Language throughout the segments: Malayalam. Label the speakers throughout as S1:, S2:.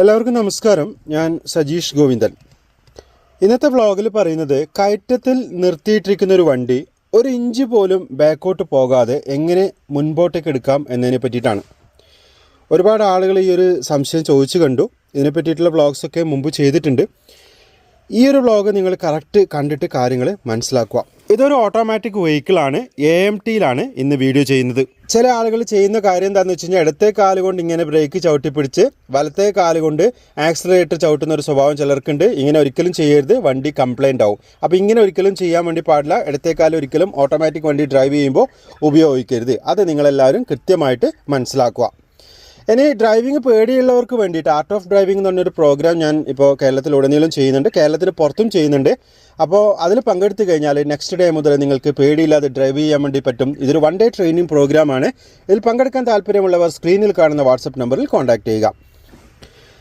S1: എല്ലാവർക്കും നമസ്കാരം. ഞാൻ സജീഷ് ഗോവിന്ദൻ. ഇന്നത്തെ വ്ളോഗിൽ പറയുന്നത് കയറ്റത്തിൽ നിർത്തിയിട്ടിരിക്കുന്ന ഒരു വണ്ടി ഒരു ഇഞ്ച് പോലും ബാക്കോട്ട് പോകാതെ എങ്ങനെ മുൻപോട്ടേക്ക് എടുക്കാം എന്നതിനെ പറ്റിയിട്ടാണ്. ഒരുപാട് ആളുകൾ ഈ ഒരു സംശയം ചോദിച്ചു കണ്ടു. ഇതിനെ പറ്റിയിട്ടുള്ള വ്ളോഗ്സൊക്കെ മുമ്പ് ചെയ്തിട്ടുണ്ട്. ഈ ഒരു വ്ളോഗ് നിങ്ങൾ കറക്റ്റ് കണ്ടിട്ട് കാര്യങ്ങൾ മനസ്സിലാക്കുക. ഇതൊരു ഓട്ടോമാറ്റിക് വെഹിക്കിളാണ് എ എം ടിയിലാണ് ഇന്ന് വീഡിയോ ചെയ്യുന്നത്. ചില ആളുകൾ ചെയ്യുന്ന കാര്യം എന്താണെന്ന് വെച്ച് കഴിഞ്ഞാൽ ഇടത്തെ കാൽ കൊണ്ട് ഇങ്ങനെ ബ്രേക്ക് ചവിട്ടി പിടിച്ച് വലത്തെ കാൽ കൊണ്ട് ആക്സിലറേറ്റർ ചവിട്ടുന്ന ഒരു സ്വഭാവം ചിലർക്കുണ്ട്. ഇങ്ങനെ ഒരിക്കലും ചെയ്യരുത്. വണ്ടി കംപ്ലൈന്റ് ആവും. അപ്പോൾ ഇങ്ങനെ ഒരിക്കലും ചെയ്യാൻ വേണ്ടി പാടില്ല. ഇടത്തെ കാൽ ഒരിക്കലും ഓട്ടോമാറ്റിക് വണ്ടി ഡ്രൈവ് ചെയ്യുമ്പോൾ ഉപയോഗിക്കരുത്. അത് നിങ്ങളെല്ലാവരും കൃത്യമായിട്ട് മനസ്സിലാക്കുക. ഇനി ഡ്രൈവിംഗ് പേടിയുള്ളവർക്ക് വേണ്ടിയിട്ട് ആർട്ട് ഓഫ് ഡ്രൈവിംഗ് എന്ന് പറഞ്ഞൊരു പ്രോഗ്രാം ഞാൻ ഇപ്പോൾ കേരളത്തിലുടനീളം ചെയ്യുന്നുണ്ട്. കേരളത്തിന് പുറത്തും ചെയ്യുന്നുണ്ട്. അപ്പോൾ അതിൽ പങ്കെടുത്തു കഴിഞ്ഞാൽ നെക്സ്റ്റ് ഡേ മുതൽ നിങ്ങൾക്ക് പേടിയില്ലാതെ ഡ്രൈവ് ചെയ്യാൻ വേണ്ടി പറ്റും. ഇതൊരു വൺ ഡേ ട്രെയിനിങ് പ്രോഗ്രാമാണ് ഇതിൽ പങ്കെടുക്കാൻ താല്പര്യമുള്ളവർ സ്ക്രീനിൽ കാണുന്ന വാട്സപ്പ് നമ്പറിൽ കോൺടാക്ട് ചെയ്യുക.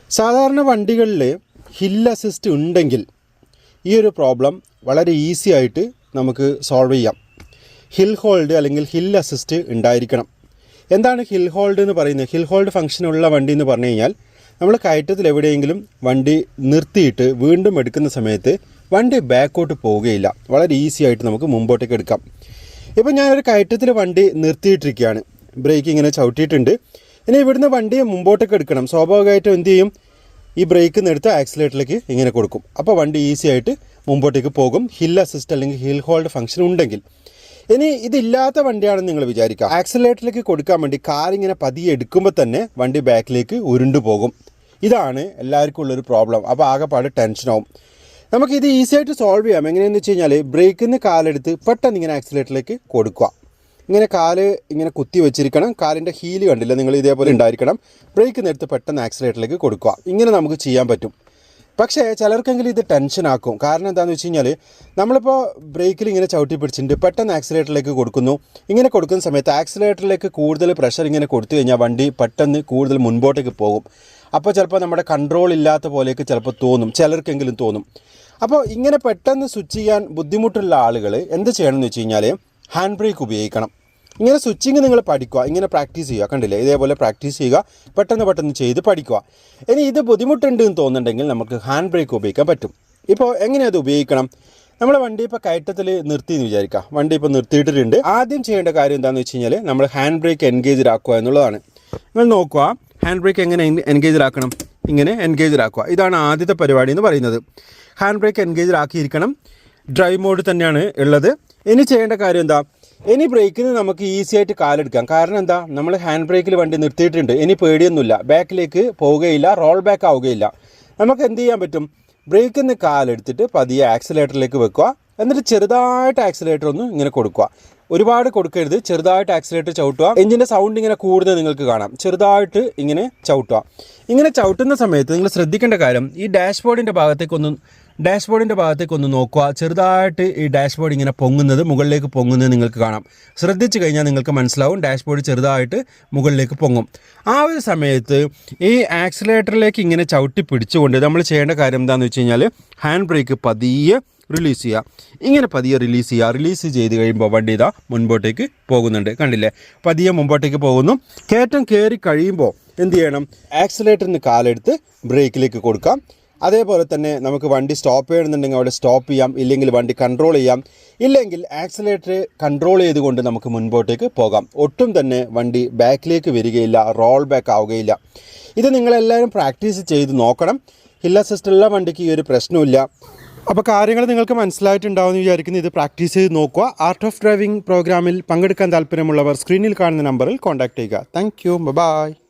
S1: സാധാരണ വണ്ടികളിൽ ഹിൽ അസിസ്റ്റ് ഉണ്ടെങ്കിൽ ഈ ഒരു പ്രോബ്ലം വളരെ ഈസി ആയിട്ട് നമുക്ക് സോൾവ് ചെയ്യാം. ഹിൽ ഹോൾഡ് അല്ലെങ്കിൽ ഹിൽ അസിസ്റ്റ് ഉണ്ടായിരിക്കണം. എന്താണ് ഹിൽ ഹോൾഡ് എന്ന് പറയുന്നത്? ഹിൽ ഹോൾഡ് ഫംഗ്ഷനുള്ള വണ്ടി എന്ന് പറഞ്ഞു കഴിഞ്ഞാൽ നമ്മൾ കയറ്റത്തിൽ എവിടെയെങ്കിലും വണ്ടി നിർത്തിയിട്ട് വീണ്ടും എടുക്കുന്ന സമയത്ത് വണ്ടി ബാക്കോട്ട് പോവുകയില്ല. വളരെ ഈസി ആയിട്ട് നമുക്ക് മുമ്പോട്ടേക്ക് എടുക്കാം. ഇപ്പം ഞാനൊരു കയറ്റത്തിൽ വണ്ടി നിർത്തിയിട്ടിരിക്കുകയാണ്. ബ്രേക്ക് ഇങ്ങനെ ചവിട്ടിയിട്ടുണ്ട്. ഇനി ഇവിടുന്ന് വണ്ടി മുമ്പോട്ടേക്ക് എടുക്കണം. സ്വാഭാവികമായിട്ടും എന്ത് ചെയ്യും? ഈ ബ്രേക്ക് എടുത്ത് ആക്സിലേറ്ററിലേക്ക് ഇങ്ങനെ കൊടുക്കും. അപ്പോൾ വണ്ടി ഈസി ആയിട്ട് മുമ്പോട്ടേക്ക് പോകും. ഹിൽ അസിസ്റ്റ് അല്ലെങ്കിൽ ഹിൽ ഹോൾഡ് ഫംഗ്ഷൻ ഉണ്ടെങ്കിൽ. ഇനി ഇതില്ലാത്ത വണ്ടിയാണെന്ന് നിങ്ങൾ വിചാരിക്കുക ആക്സിലേറ്ററിലേക്ക് കൊടുക്കാൻ വേണ്ടി കാർ ഇങ്ങനെ പതിയെ എടുക്കുമ്പോൾ തന്നെ വണ്ടി ബാക്കിലേക്ക് ഉരുണ്ടു പോകും. ഇതാണ് എല്ലാവർക്കും ഉള്ളൊരു പ്രോബ്ലം അപ്പോൾ ആകെപ്പാട് ടെൻഷനാവും നമുക്ക് ഇത് ഈസി ആയിട്ട് സോൾവ് ചെയ്യാം. എങ്ങനെയെന്ന് വെച്ച് കഴിഞ്ഞാൽ ബ്രേക്കിൽ നിന്ന് കാലെടുത്ത് പെട്ടെന്ന് ഇങ്ങനെ ആക്സിലേറ്ററിലേക്ക് കൊടുക്കുക. ഇങ്ങനെ കാൽ ഇങ്ങനെ കുത്തി വെച്ചിരിക്കണം. കാലിന്റെ ഹീൽ കണ്ടില്ല? നിങ്ങൾ ഇതേപോലെ ഉണ്ടായിരിക്കണം. ബ്രേക്ക് നേരത്ത് പെട്ടെന്ന് ആക്സിലേറ്ററിലേക്ക് കൊടുക്കുക. ഇങ്ങനെ നമുക്ക് ചെയ്യാൻ പറ്റും. പക്ഷേ ചിലർക്കെങ്കിലും ഇത് ടെൻഷനാക്കും കാരണം എന്താണെന്ന് വെച്ച് കഴിഞ്ഞാൽ നമ്മളിപ്പോൾ ബ്രേക്കിൽ ഇങ്ങനെ ചവിട്ടി പിടിച്ചിട്ടുണ്ട്. പെട്ടെന്ന് ആക്സിലേറ്ററിലേക്ക് കൊടുക്കുന്നു. ഇങ്ങനെ കൊടുക്കുന്ന സമയത്ത് ആക്സിലേറ്ററിലേക്ക് കൂടുതൽ പ്രഷർ ഇങ്ങനെ കൊടുത്തു കഴിഞ്ഞാൽ വണ്ടി പെട്ടെന്ന് കൂടുതൽ മുൻപോട്ടേക്ക് പോകും. അപ്പോൾ ചിലപ്പോൾ നമ്മുടെ കൺട്രോൾ ഇല്ലാത്ത പോലെയൊക്കെ ചിലപ്പോൾ തോന്നും. ചിലർക്കെങ്കിലും തോന്നും. അപ്പോൾ ഇങ്ങനെ പെട്ടെന്ന് സ്വിച്ച് ചെയ്യാൻ ബുദ്ധിമുട്ടുള്ള ആളുകൾ എന്ത് ചെയ്യണമെന്ന് വെച്ച് കഴിഞ്ഞാൽ ഹാൻഡ് ബ്രേക്ക് ഉപയോഗിക്കണം. ഇങ്ങനെ സ്വിച്ചിങ് നിങ്ങൾ പഠിക്കുക ഇങ്ങനെ പ്രാക്ടീസ് ചെയ്യുക കണ്ടില്ലേ? ഇതേപോലെ പ്രാക്ടീസ് ചെയ്യുക പെട്ടെന്ന് പെട്ടെന്ന് ചെയ്ത് പഠിക്കുക. ഇനി ഇത് ബുദ്ധിമുട്ടുണ്ട് എന്ന് തോന്നുന്നുണ്ടെങ്കിൽ നമുക്ക് ഹാൻഡ് ബ്രേക്ക് ഉപയോഗിക്കാൻ പറ്റും. ഇപ്പോൾ എങ്ങനെയാണ് അത് ഉപയോഗിക്കണം? നമ്മൾ വണ്ടി ഇപ്പോൾ കയറ്റത്തിൽ നിർത്തി എന്ന് വിചാരിക്കുക. വണ്ടി ഇപ്പോൾ നിർത്തിയിട്ടിട്ടുണ്ട്. ആദ്യം ചെയ്യേണ്ട കാര്യം എന്താണെന്ന് വെച്ച് കഴിഞ്ഞാൽ നമ്മൾ ഹാൻഡ് ബ്രേക്ക് എൻഗേജ്ഡ് ആക്കുക എന്നുള്ളതാണ്. നിങ്ങൾ നോക്കുക ഹാൻഡ് ബ്രേക്ക് എങ്ങനെ എൻഗേജ്ഡ് ആക്കണം? ഇങ്ങനെ എൻഗേജ്ഡ് ആക്കുക. ഇതാണ് ആദ്യത്തെ പരിപാടി എന്ന് പറയുന്നത്. ഹാൻഡ് ബ്രേക്ക് എൻഗേജ്ഡ് ആക്കിയിരിക്കണം. ഡ്രൈവ് മോഡ് തന്നെയാണ് ഉള്ളത്. ഇനി ചെയ്യേണ്ട കാര്യം എന്താ? ഇനി ബ്രേക്കിന് നമുക്ക് ഈസി ആയിട്ട് കാലെടുക്കാം. കാരണം എന്താ? നമ്മൾ ഹാൻഡ് ബ്രേക്കിൽ വണ്ടി നിർത്തിയിട്ടുണ്ട്. ഇനി പേടിയൊന്നുമില്ല. ബാക്കിലേക്ക് പോവുകയില്ല റോൾ ബാക്ക് ആവുകയില്ല. നമുക്ക് എന്ത് ചെയ്യാൻ പറ്റും? ബ്രേക്കിൽ നിന്ന് കാലെടുത്തിട്ട് പതിയെ ആക്സിലേറ്ററിലേക്ക് വെക്കുക. എന്നിട്ട് ചെറുതായിട്ട് ആക്സിലേറ്റർ ഒന്ന് ഇങ്ങനെ കൊടുക്കുക. ഒരുപാട് കൊടുക്കരുത്. ചെറുതായിട്ട് ആക്സിലേറ്റർ ചവിട്ടുക. എഞ്ചിന്റെ സൗണ്ട് ഇങ്ങനെ കൂടുതൽ നിങ്ങൾക്ക് കാണാം. ചെറുതായിട്ട് ഇങ്ങനെ ചവിട്ടുക. ഇങ്ങനെ ചവിട്ടുന്ന സമയത്ത് നിങ്ങൾ ശ്രദ്ധിക്കേണ്ട കാര്യം ഈ ഡാഷ്ബോർഡിന്റെ ഭാഗത്തേക്കൊന്ന് ഡാഷ്ബോർഡിന്റെ ഭാഗത്തേക്കൊന്ന് നോക്കുക. ചെറുതായിട്ട് ഈ ഡാഷ്ബോർഡ് ഇങ്ങനെ പൊങ്ങുന്നത് മുകളിലേക്ക് പൊങ്ങുന്നത് നിങ്ങൾക്ക് കാണാം. ശ്രദ്ധിച്ചു കഴിഞ്ഞാൽ നിങ്ങൾക്ക് മനസ്സിലാവും ഡാഷ്ബോർഡ് ചെറുതായിട്ട് മുകളിലേക്ക് പൊങ്ങും. ആ ഒരു സമയത്ത് ഈ ആക്സിലേറ്ററിലേക്ക് ഇങ്ങനെ ചവിട്ടി പിടിച്ചുകൊണ്ട് നമ്മൾ ചെയ്യേണ്ട കാര്യം എന്താണെന്ന് വെച്ച് കഴിഞ്ഞാൽ ഹാൻഡ് ബ്രേക്ക് പതിയെ റിലീസ് ചെയ്യുക ഇങ്ങനെ പതിയെ റിലീസ് ചെയ്യുക റിലീസ് ചെയ്ത് കഴിയുമ്പോൾ വണ്ടി ഇതാ മുൻപോട്ടേക്ക് പോകുന്നുണ്ട്. കണ്ടില്ലേ? പതിയെ മുമ്പോട്ടേക്ക് പോകുന്നു. കയറ്റം കയറി കഴിയുമ്പോൾ എന്ത് ചെയ്യണം? ആക്സിലേറ്ററിന് കാലെടുത്ത് ബ്രേക്കിലേക്ക് കൊടുക്കാം. അതേപോലെ തന്നെ നമുക്ക് വണ്ടി സ്റ്റോപ്പ് ചെയ്യണമെന്നുണ്ടെങ്കിൽ അവിടെ സ്റ്റോപ്പ് ചെയ്യാം. ഇല്ലെങ്കിൽ വണ്ടി കൺട്രോൾ ചെയ്യാം. ഇല്ലെങ്കിൽ ആക്സിലേറ്റർ കൺട്രോൾ ചെയ്തുകൊണ്ട് നമുക്ക് മുൻപോട്ടേക്ക് പോകാം. ഒട്ടും തന്നെ വണ്ടി ബാക്കിലേക്ക് വരികയില്ല റോൾ ബാക്ക് ആവുകയില്ല. ഇത് നിങ്ങളെല്ലാവരും പ്രാക്ടീസ് ചെയ്ത് നോക്കണം. ഹില്ല സിസ്റ്റമുള്ള വണ്ടിക്ക് ഈ ഒരു പ്രശ്നമില്ല അപ്പോൾ കാര്യങ്ങൾ നിങ്ങൾക്ക് മനസ്സിലായിട്ടുണ്ടാവുമെന്ന് വിചാരിക്കുന്നു. ഇത് പ്രാക്ടീസ് ചെയ്ത് നോക്കുക. ആർട്ട് ഓഫ് ഡ്രൈവിംഗ് പ്രോഗ്രാമിൽ പങ്കെടുക്കാൻ താല്പര്യമുള്ളവർ സ്ക്രീനിൽ കാണുന്ന നമ്പറിൽ കോൺടാക്ട് ചെയ്യുക. Thank you by